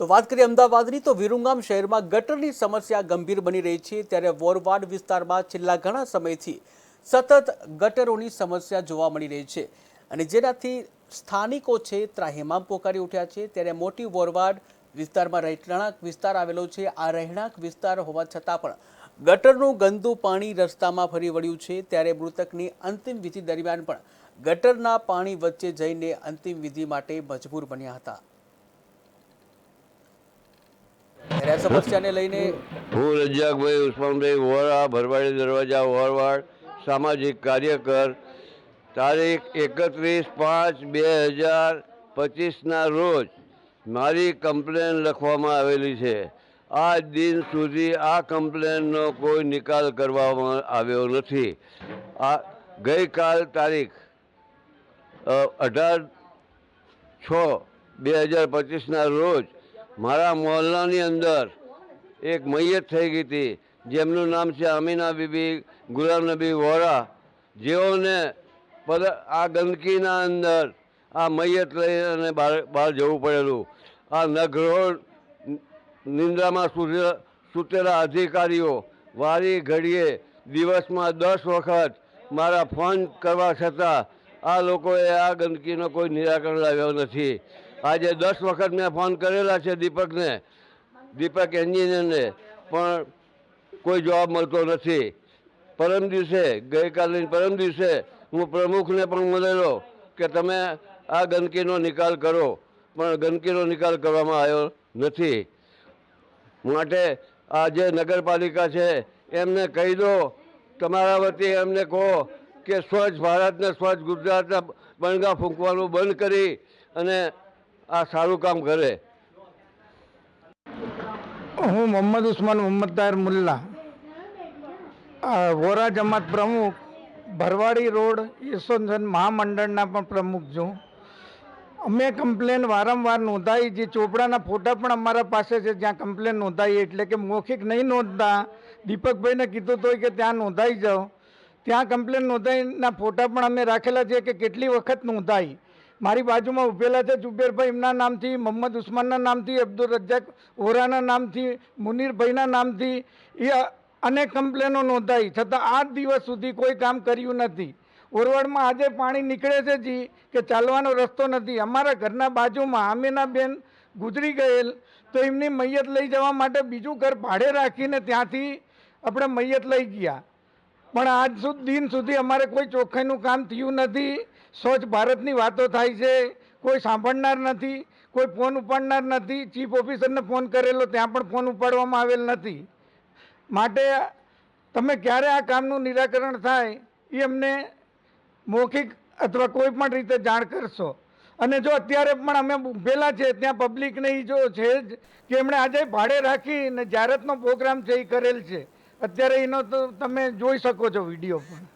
તો વાત કરીએ અમદાવાદની, તો વિરુંગામ શહેરમાં ગટરની સમસ્યા ગંભીર બની રહી છે. ત્યારે વોરવાડ વિસ્તારમાં છેલ્લા ઘણા સમયથી સતત ગટરોની સમસ્યા જોવા મળી રહી છે અને જેનાથી સ્થાનિકો છે ત્રાહિમામ પોકારી ઉઠ્યા છે. ત્યારે મોટી વોરવાડ વિસ્તારમાં રહેણાંક વિસ્તાર આવેલો છે. આ રહેણાંક વિસ્તાર હોવા છતાં પણ ગટરનું ગંદુ પાણી રસ્તામાં ફરી વળ્યું છે. ત્યારે મૃતકની અંતિમ વિધિ દરમિયાન પણ ગટરના પાણી વચ્ચે જઈને અંતિમ વિધિ માટે મજબૂર બન્યા હતા ત્યારે આ સમસ્યાને લઈને હું રજાકભાઈ ઉસ્માનભાઈ વોરા, ભરવાડી દરવાજા વોરવાડ, સામાજિક કાર્યકર, તારીખ એકત્રીસ પાંચ બે હજાર પચીસના રોજ મારી કમ્પ્લેન લખવામાં આવેલી છે. આ દિન સુધી આ કમ્પ્લેનનો કોઈ નિકાલ કરવામાં આવ્યો નથી. આ ગઈકાલ તારીખ અઢાર છ બે હજાર પચીસના રોજ મારા મોહલ્લાની અંદર એક મૈયત થઈ ગઈ હતી, જેમનું નામ છે અમીના બીબી, ગુલામ નબી વોરા. જેઓને આ ગંદકીના અંદર આ મૈયત લઈ અને બહાર બહાર જવું પડેલું. આ નગરોળ નિંદ્રામાં સૂતે- સૂતેલા અધિકારીઓ, વારી ઘડીએ દિવસમાં દસ વખત મારા ફોન કરવા છતાં આ લોકોએ આ ગંદકીનો કોઈ નિરાકરણ લાવ્યો નથી. આજે દસ વખત મેં ફોન કરેલા છે દીપકને. દીપક એન્જિનિયરને. પણ કોઈ જવાબ મળતો નથી. પરમ દિવસે ગઈકાલે પરમ દિવસે હું પ્રમુખને પણ મળેલો કે તમે આ ગંદકીનો નિકાલ કરો. પણ ગંદકીનો નિકાલ કરવામાં આવ્યો નથી. માટે આ જે નગરપાલિકા છે, એમને કહી દો. તમારા વતી એમને કહો કે સ્વચ્છ ભારતને સ્વચ્છ ગુજરાતના બણગા ફૂંકવાનું બંધ કરી અને આ સારું કામ કરે. હું મોહમ્મદ ઉસ્માન મોહમ્મદ તાહેર મુલ્લા. વોરા જમાત પ્રમુખ, ભરવાડી રોડ યશવંતન મહામંડળના પણ પ્રમુખ છું. અમે કમ્પ્લેન વારંવાર નોંધાવી જે ચોપડાના ફોટા પણ અમારા પાસે છે, જ્યાં કમ્પ્લેન નોંધાવી એટલે કે મૌખિક નહીં નોંધતા. દીપકભાઈને કીધું તો કે ત્યાં નોંધાઈ જાઓ. ત્યાં કમ્પ્લેન નોંધાઈના ફોટા પણ અમે રાખેલા છે કે કેટલી વખત નોંધાઈ. મારી બાજુમાં ઉભેલા છે જુબેરભાઈ એમના નામથી, મોહમ્મદ ઉસ્માનના નામથી, અબ્દુલ રજાક ઓરાના નામથી, મુનીરભાઈના નામથી. એ અનેક કમ્પ્લેનો નોંધાઈ. છતાં આઠ દિવસ સુધી કોઈ કામ કર્યું નથી. ઓરવાડમાં આજે પાણી નીકળે છે જી, કે ચાલવાનો રસ્તો નથી. અમારા ઘરના બાજુમાં આમીનાબેન ગુજરી ગયેલ, તો એમની મૈયત લઈ જવા માટે બીજું ઘર ભાડે રાખીને ત્યાંથી આપણે મૈયત લઈ ગયા. પણ આજ સુધી દિન સુધી અમારે કોઈ ચોખ્ખાઈનું કામ થયું નથી. સ્વચ્છ ભારતની વાતો થાય છે. કોઈ સાંભળનાર નથી, કોઈ ફોન ઉપાડનાર નથી. ચીફ ઓફિસરને ફોન કરેલો ત્યાં પણ ફોન ઉપાડવામાં આવેલ નથી. માટે તમે ક્યારે આ કામનું નિરાકરણ થાય એ અમને મૌખિક અથવા કોઈ પણ રીતે જાણ કરશો. અને જો અત્યારે પણ અમે ઊભેલા છે, ત્યાં પબ્લિકને એ જો છે જ કે એમણે આજે ભાડે રાખીને જાહેરાતનો પ્રોગ્રામ છે એ કરેલ છે. અત્યારે એનો તો તમે જોઈ શકો છો વીડિયો પણ.